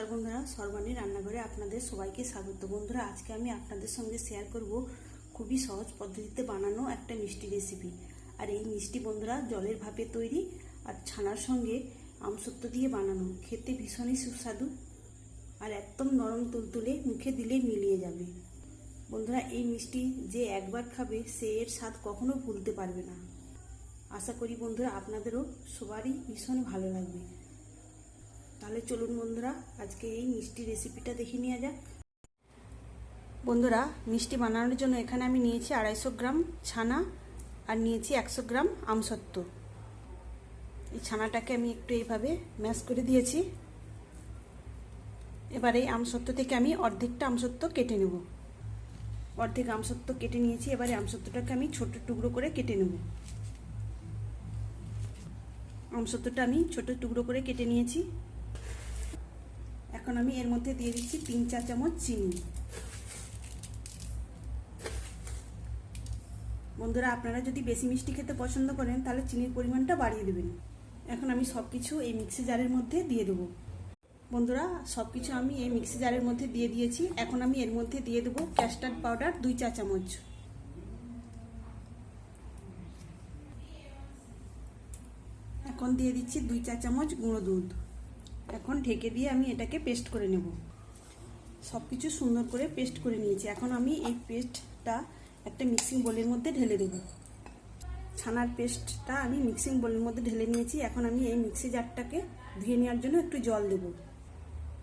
নমস্কার বন্ধুরা, সর্বাণী রান্নাঘরে আপনাদের সবাইকে স্বাগত। বন্ধুরা, আজকে আমি আপনাদের সঙ্গে শেয়ার করব খুবই সহজ পদ্ধতিতে বানানো একটা মিষ্টি রেসিপি আর এই মিষ্টি বন্ধুরা, জলের ভাপে তৈরি আর ছানার সঙ্গে আমসত্ব দিয়ে বানানো। খেতে ভীষণই সুস্বাদু আর একদম নরম তুলতুলে মুখে দিলে মিলিয়ে যাবে। বন্ধুরা, এই মিষ্টি যে একবার খাবে, সে এর স্বাদ কখনো ভুলতে পারবে না। আশা করি বন্ধুরা, আপনাদেরও সবারই ভীষণ ভালো লাগবে। তাহলে চলুন বন্ধুরা, আজকে এই মিষ্টি রেসিপিটা দেখে নেওয়া যাক। বন্ধুরা, মিষ্টি বানানোর জন্য এখানে আমি নিয়েছি আড়াইশো গ্রাম ছানা আর নিয়েছি একশো গ্রাম আমসত্ব এই ছানাটাকে আমি একটু এইভাবে ম্যাশ করে দিয়েছি। এবার এই আমসত্ব থেকে আমি অর্ধেকটা আমসত্ব কেটে নেব। অর্ধেক আমসত্ব কেটে নিয়েছি, এবারে আমসত্বটাকে আমি ছোট টুকরো করে কেটে নেব। আমসত্বটা আমি ছোট টুকরো করে কেটে নিয়েছি। এখন আমি এর মধ্যে দিয়ে দিচ্ছি তিন চা চামচ চিনি। বন্ধুরা, আপনারা যদি বেশি মিষ্টি খেতে পছন্দ করেন, তাহলে চিনির পরিমাণটা বাড়িয়ে দেবেন। এখন আমি সব কিছু এই মিক্সি জারের মধ্যে দিয়ে দেবো। বন্ধুরা সব কিছু আমি এই মিক্সি জারের মধ্যে দিয়ে দিয়েছি। এখন আমি এর মধ্যে দিয়ে দেবো ক্যাস্টার্ড পাউডার দুই চা চামচ। এখন দিয়ে দিচ্ছি দুই চা চামচ গুঁড়ো দুধ। এখন ঢেকে দিয়ে আমি এটাকে পেস্ট করে নেব। সব কিছু সুন্দর করে পেস্ট করে নিয়েছি। এখন আমি এই পেস্টটা একটা মিক্সিং বোলের মধ্যে ঢেলে দেব। ছানার পেস্টটা আমি মিক্সিং বোলের মধ্যে ঢেলে নিয়েছি। এখন আমি এই মিক্সি জারটাকে ধুয়ে নেওয়ার জন্য একটু জল দেব।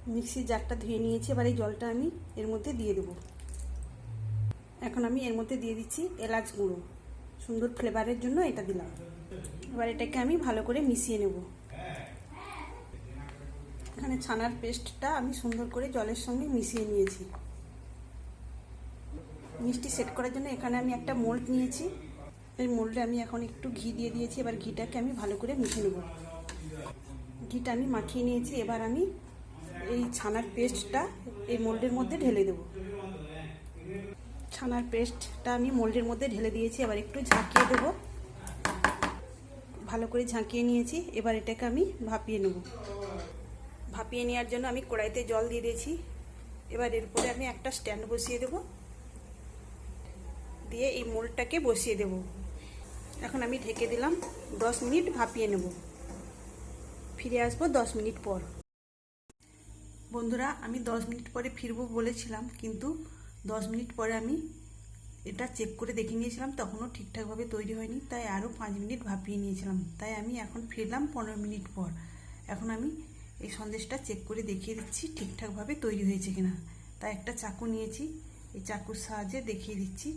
মিক্সি জারটা ধুয়ে নিয়েছি, এবার এই জলটা আমি এর মধ্যে দিয়ে দেব। এখন আমি এর মধ্যে দিয়ে দিচ্ছি এলাচ গুঁড়ো। সুন্দর ফ্লেভারের জন্য এটা দিলাম। এবার এটাকে আমি ভালো করে মিশিয়ে নেব। এখানে ছানার পেস্টটা আমি সুন্দর করে জলের সঙ্গে মিশিয়ে নিয়েছি। মিষ্টি সেট করার জন্য এখানে আমি একটা মোল্ড নিয়েছি। এই মোল্ডে আমি এখন একটু ঘি দিয়ে দিয়েছি, এবার ঘিটাকে আমি ভালো করে মিশিয়ে নেব। ঘিটা আমি মাখিয়ে নিয়েছি, এবার আমি এই ছানার পেস্টটা এই মোল্ডের মধ্যে ঢেলে দেব। ছানার পেস্টটা আমি মোল্ডের মধ্যে ঢেলে দিয়েছি, এবার একটু ঝাঁকিয়ে দেবো। ভালো করে ঝাঁকিয়ে নিয়েছি, এবার এটাকে আমি ভাপিয়ে নেব। ভাপিয়ে নেওয়ার জন্য আমি কড়াইতে জল দিয়ে দিয়েছি। এবার এর উপরে আমি একটা স্ট্যান্ড বসিয়ে দেব। দিয়ে এই মোলটাকে বসিয়ে দেব। এখন আমি ঢেকে দিলাম, দশ মিনিট ভাপিয়ে নেব। ফিরে আসব দশ মিনিট পর। বন্ধুরা, আমি দশ মিনিট পরে ফিরবো বলেছিলাম, কিন্তু দশ মিনিট পরে আমি এটা চেক করে দেখে নিয়েছিলাম, তখনও ঠিকঠাকভাবে তৈরি হয়নি, তাই আরও পাঁচ মিনিট ভাপিয়ে নিয়েছিলাম। তাই আমি এখন ফিরলাম পনেরো মিনিট পর। এখন আমি এই সন্দেশটা চেক করে দেখিয়ে দিচ্ছি ঠিকঠাকভাবে তৈরি হয়েছে কিনা। তাই একটা চাকু নিয়েছি, এই চাকুর সাহায্যে দেখিয়ে দিচ্ছি।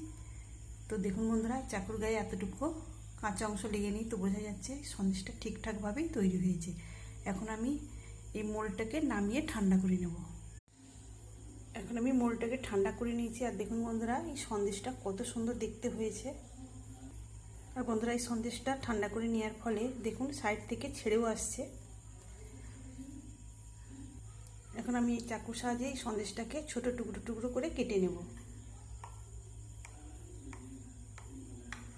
তো দেখুন বন্ধুরা চাকুর গায়ে এতটুকু কাঁচা অংশ লেগে নেই তো বোঝা যাচ্ছে সন্দেশটা ঠিকঠাকভাবেই তৈরি হয়েছে। এখন আমি এই মোলটাকে নামিয়ে ঠান্ডা করে নেব। এখন আমি মোলটাকে ঠান্ডা করে নিয়েছি আর দেখুন বন্ধুরা, এই সন্দেশটা কত সুন্দর দেখতে হয়েছে। আর বন্ধুরা, এই সন্দেশটা ঠান্ডা করে নেওয়ার ফলে দেখুন সাইড থেকে ছেড়েও আসছে। এখন আমি চাকুর সাহায্যে এই সন্দেশটাকে ছোট টুকরো টুকরো করে কেটে নেব।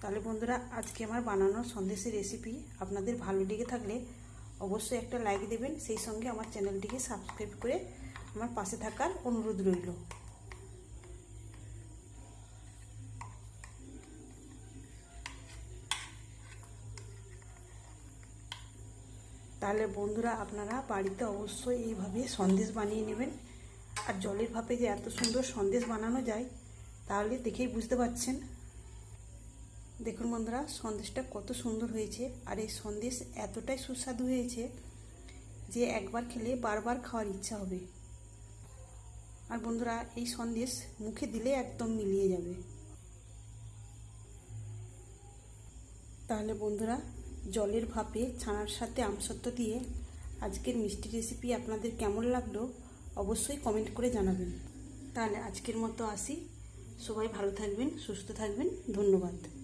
তাহলে বন্ধুরা, আজকে আমার বানানো সন্দেশের রেসিপি আপনাদের ভালো লেগে থাকলে অবশ্যই একটা লাইক দেবেন। সেই সঙ্গে আমার চ্যানেলটিকে সাবস্ক্রাইব করে আমার পাশে থাকার অনুরোধ রইল। তাহলে বন্ধুরা আপনারা বাড়িতে অবশ্যই এইভাবে সন্দেশ বানিয়ে নেবেন। আর জলের ভাপে যে এত সুন্দর সন্দেশ বানানো যায়, তাহলে দেখেই বুঝতে পারছেন। দেখুন বন্ধুরা, সন্দেশটা কত সুন্দর হয়েছে, আর এই সন্দেশ এতটাই সুস্বাদু হয়েছে যে একবার খেলে বারবার খাওয়ার ইচ্ছা হবে। আর বন্ধুরা, এই সন্দেশ মুখে দিলে একদম মিলিয়ে যাবে। তাহলে বন্ধুরা জলের ভাপে ছানার সাথে আমসত্ব দিয়ে আজকের মিষ্টি রেসিপি আপনাদের কেমন লাগল অবশ্যই কমেন্ট করে জানাবেন। তাহলে আজকের মতো আসি। সবাই ভালো থাকবেন, সুস্থ থাকবেন। ধন্যবাদ।